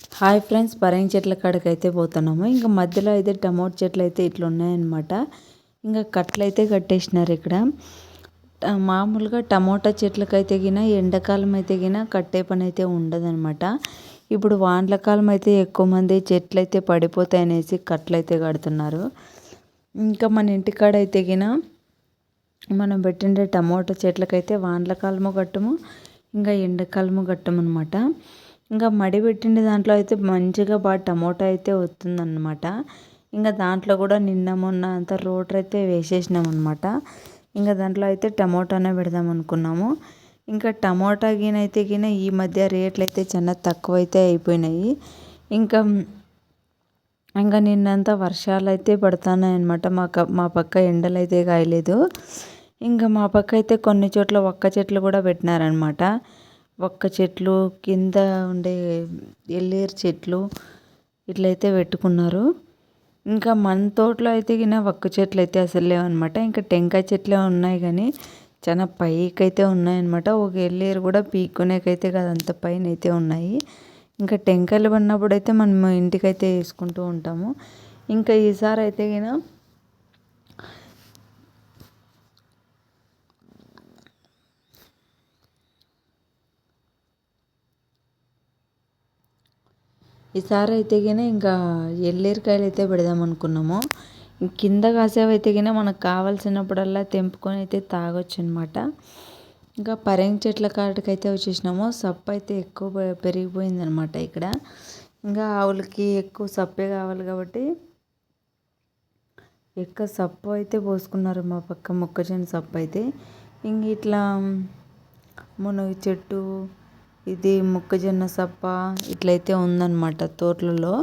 Hi friends పరంగి చెట్ల కాడికి అయితే పోతున్నాము. ఇంకా మధ్యలో అయితే టమోటా చెట్లు అయితే ఇట్లా ఉన్నాయన్నమాట. ఇంకా కట్టలు అయితే కట్టేసినారు ఇక్కడ. మామూలుగా టమోటా చెట్లకైతే గిన ఎండాకాలం అయితే గిన కట్టే పని అయితే ఉండదనమాట ఇప్పుడు వాండ్ల కాలం అయితే ఎక్కువ మంది చెట్లు అయితే పడిపోతాయి అనేసి కట్టలు అయితే కడుతున్నారు. ఇంకా మన ఇంటికాడ అయితే గిన మనం పెట్టిండే టమోటా చెట్లకైతే వాండ్ల కాలము కట్టము ఇంకా ఎండాకాలము కట్టమనమాట ఇంకా మడి పెట్టిండే దాంట్లో అయితే మంచిగా బాగా టమోటా అయితే వస్తుందన్నమాట. ఇంకా దాంట్లో కూడా నిన్న మొన్న అంతా రోటర్ అయితే వేసేసినాం అనమాట ఇంకా దాంట్లో అయితే టమోటానే పెడదాం అనుకున్నాము. ఇంకా టమోటా గినైతే గిన ఈ మధ్య రేట్లు అయితే చాలా తక్కువ అయితే అయిపోయినాయి. ఇంకా ఇంకా నిన్నంతా వర్షాలు అయితే పడుతున్నాయి అనమాట మా మా పక్క ఎండలు అయితే కాయలేదు. ఇంకా మా పక్క అయితే కొన్ని చోట్ల ఒక్క చెట్లు కూడా పెట్టినారనమాట వక్క చెట్లు కింద ఉండే ఎల్లేరు చెట్లు ఇట్లయితే పెట్టుకున్నారు. ఇంకా మన తోటలో అయితే గిన వక్క చెట్లు అయితే అసలు లేవన్నమాట ఇంకా టెంకాయ చెట్లే ఉన్నాయి కానీ చాలా పైకైతే ఉన్నాయన్నమాట ఒక ఎల్లేరు కూడా పీక్కునేకైతే కాదు అంత పైన అయితే ఉన్నాయి. ఇంకా టెంకాయలు పడినప్పుడు అయితే మనం ఇంటికైతే వేసుకుంటూ ఉంటాము. ఇంకా ఈసారి అయితే గిన ఈసారి అయితే కానీ ఇంకా ఎల్లేరికాయలు అయితే పెడదాం అనుకున్నాము. కింద కాసేవైతే కానీ మనకు కావాల్సినప్పుడల్లా తెంపుకొని అయితే తాగొచ్చు అనమాట ఇంకా పరంగి చెట్ల కాటికైతే వచ్చేసినాము. సప్పు అయితే ఎక్కువ పెరిగిపోయిందనమాట ఇక్కడ. ఇంకా ఆవులకి ఎక్కువ సప్పే కావాలి కాబట్టి ఎక్కువ సప్పు అయితే పోసుకున్నారు మా పక్క మొక్కజొన్న సప్పు అయితే. ఇంక ఇట్లా మునగ చెట్టు ఇది మొక్కజొన్న సప్ప ఇట్లయితే ఉందన్నమాట తోటలలో.